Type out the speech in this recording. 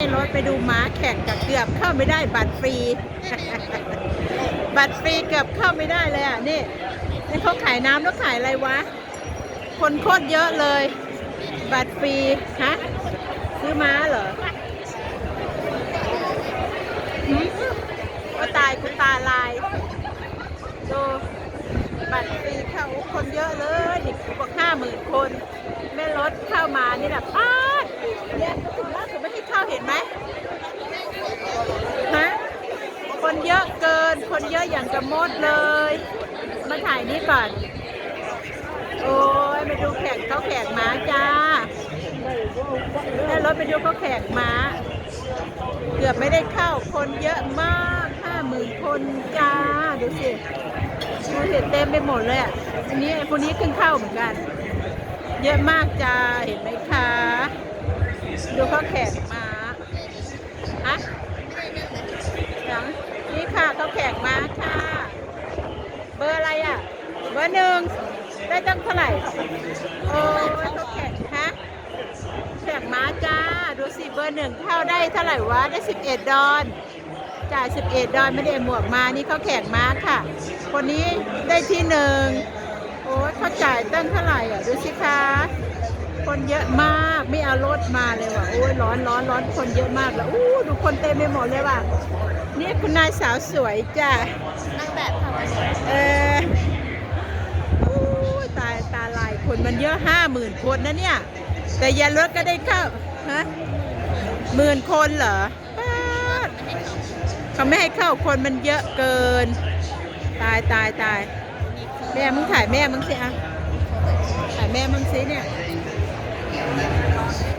รถไปดูม้าแข่งกับเกือบเข้าไม่ได้บัตรฟรี บัตรฟรีเกือบเข้าไม่ได้เลยอะนี่นี่เขาขายน้ำแล้วขายอะไรวะ คนโคตรเยอะเลย บัตรฟรีฮะซื้อม้าเหรอหืมก็ตายกูตาลายดูบัตรฟรีเข้าคนเยอะเลยดิกูบอกห้าหมื่นคน แม่รถเข้ามานี่แบบป้าเนี่ยถึงแล้วถึงไม่ให้เข้าเห็นไหมฮะ คนเยอะเกิน คนเยอะอย่างกระมดเลย มาถ่ายนี่ก่อน โอ้ยมาดูแข่งเขาแข่งม้าจ้าแม่รถไปดูเขาแข่งม้า เกือบไม่ได้เข้าคนเยอะมากห้าหมื่นคนจ้า ดูสิดูสิเต็มไปหมดเลยอะอันนี้ไอ้คนนี้เพิ่งเข้าเหมือนกัน เยอะมากจ้า เห็นไหมคะ ดูเขาแข่งม้าอะยัง นี่ค่ะเขาแข่งม้าค่ะ เบอร์อะไรอะ เบอร์หนึ่งได้ตั้งเท่าไหร่โอ้เขาแข่งฮะแข่งม้าจ้า ดูสิเบอร์หนึ่งเข้าได้เท่าไหร่วะ ได้สิบเอ็ดดอน จ่ายสิบเอ็ดดอนไม่ได้หมวกมา นี่เขาแข่งม้าค่ะ คนนี้ได้ที่หนึ่งโอ้เขาจ่ายตั้งเท่าไหร่อะ ดูสิคะ คนเยอะมาก ไม่เอารถมาเลยว่ะโอ้ยร้อนร้อนร้อนคนเยอะมากแล้วอู้ดูคนเต็มไปหมดเลยว่ะนี่คุณนายสาวสวยจ้ะนางแบบทำอะไรเออโอ้ยตายตาลายคนมันเยอะห้าหมื่นคนนะเนี่ย แต่ยารถก็ได้เข้าฮะหมื่นคนเหรอป๊าดเขาไม่ให้เข้าคนมันเยอะเกิน ตายตายตายแม่มึงถ่ายแม่มึงสิอะถ่ายแม่มึงสิเนี่ย